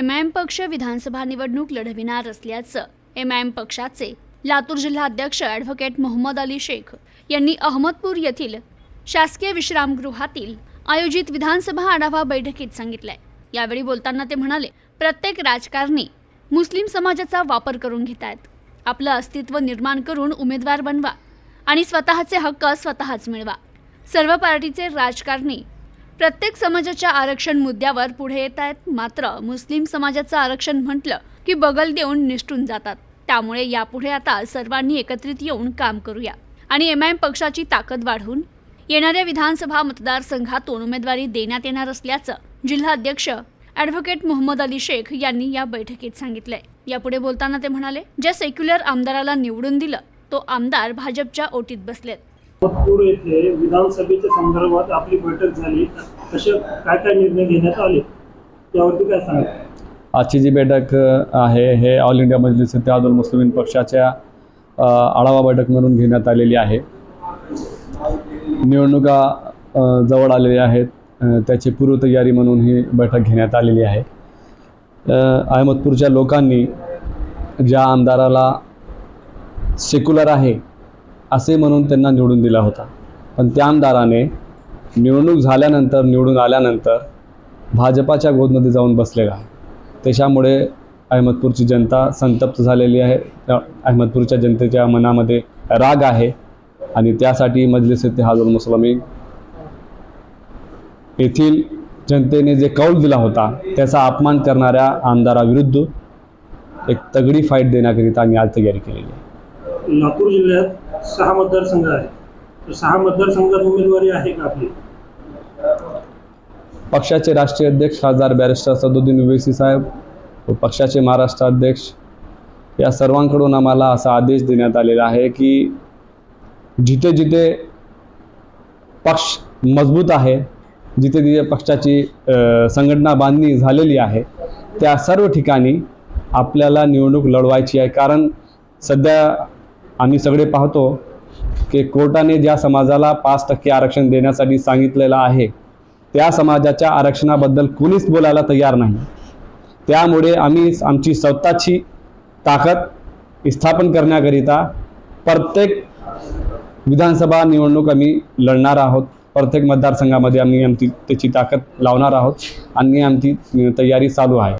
M I am पक्ष विधानसभा निवडणूक लढविणार असल्याचं एम आय एम पक्षाचे लातूर जिल्हा अध्यक्ष ॲडव्होकेट मोहम्मद अली शेख यांनी अहमदपूर येथील शासकीय विश्रामगृहातील आयोजित विधानसभा आढावा बैठकीत सांगितलंय. यावेळी बोलताना ते म्हणाले प्रत्येक राजकारणी मुस्लिम समाजाचा वापर करून घेत आहेत आपलं अस्तित्व निर्माण करून उमेदवार बनवा आणि स्वतःचे हक्क स्वतःच मिळवा. सर्व पार्टीचे राजकारणी प्रत्येक समाजाच्या आरक्षण मुद्द्यावर पुढे येत आहेत. मात्र मुस्लिम समाजाचं आरक्षण म्हटलं की बगल देऊन निष्ठून जातात. त्यामुळे यापुढे आता सर्वांनी एकत्रित येऊन काम करूया. आणि एम आय एम पक्षाची ताकद वाढवून येणाऱ्या विधानसभा मतदारसंघातून उमेदवारी देण्यात येणार असल्याचं जिल्हाध्यक्ष ॲडव्होकेट मोहम्मद अली शेख यांनी या बैठकीत सांगितलंय. यापुढे बोलताना ते म्हणाले ज्या सेक्युलर आमदाराला निवडून दिलं तो आमदार भाजपच्या ओटीत बसलेत. नागपूर येथे विधानसभेच्या संदर्भात आपली बैठक झाली. तसे काय काय निर्णय घेण्यात आले? त्यावरती काय सांगा आजची जी बैठक आहे हे ऑल इंडिया मजलिस इत्तेहादुल मुस्लिम पक्षाच्या आढावा बैठक म्हणून घेण्यात आलेली आहे. निवडणुका जवळ आलेल्या आहेत. त्याची पूर्वतयारी म्हणून ही बैठक घेण्यात आलेली आहे. अहमदपूरच्या लोकांनी ज्या आमदाराला सेक्युलर आहे असे म्हणून त्यांना निवडून दिला होता. पण त्या आमदाराने निवडणूक झाल्यानंतर निवडून आल्यानंतर भाजपाच्या गोदमध्ये जाऊन बसलेला आहे. त्याच्यामुळे अहमदपूरची जनता संतप्त झालेली आहे. त्या अहमदपूरच्या जनतेच्या मनामध्ये राग आहे आणि त्यासाठी मजलिस इत्तेहादुल मुस्लिमीन येथील जनतेने जे कौल दिला होता त्याचा अपमान करणाऱ्या आमदाराविरुद्ध एक तगडी फाईट देण्याकरिता आम्ही आज तयारी केलेली आहे. लातूर जिल्ह्यात सहा मतदारसंघ आहेत. तर सहा मतदारसंघात उमेदवारी आहे का आपली? पक्षाचे राष्ट्रीय अध्यक्ष खासदार बॅरिस्टर सदुद्दीन ओवेसी साहेब व पक्षाचे महाराष्ट्र अध्यक्ष या सर्वांकडून आम्हाला असा आदेश देण्यात आलेला आहे की जिथे जिथे पक्ष मजबूत आहे जिथे जिथे पक्षाची संघटना बांधणी झालेली आहे त्या सर्व ठिकाणी आपल्याला निवडणूक लढवायची आहे. कारण सध्या आम्ही सगळे पाहतो की कोर्टाने ज्या समाजाला पाच टक्के आरक्षण देण्यासाठी सांगितलेलं आहे त्या समाजाच्या आरक्षणाबद्दल कुणीच बोलायला तयार नाही. त्यामुळे आम्ही आमची स्वतःची ताकद स्थापन करण्याकरिता प्रत्येक विधानसभा निवडणूक आम्ही लढणार आहोत. प्रत्येक मतदारसंघामध्ये आम्ही आमची त्याची ताकद लावणार आहोत आणि आमची तयारी चालू आहे.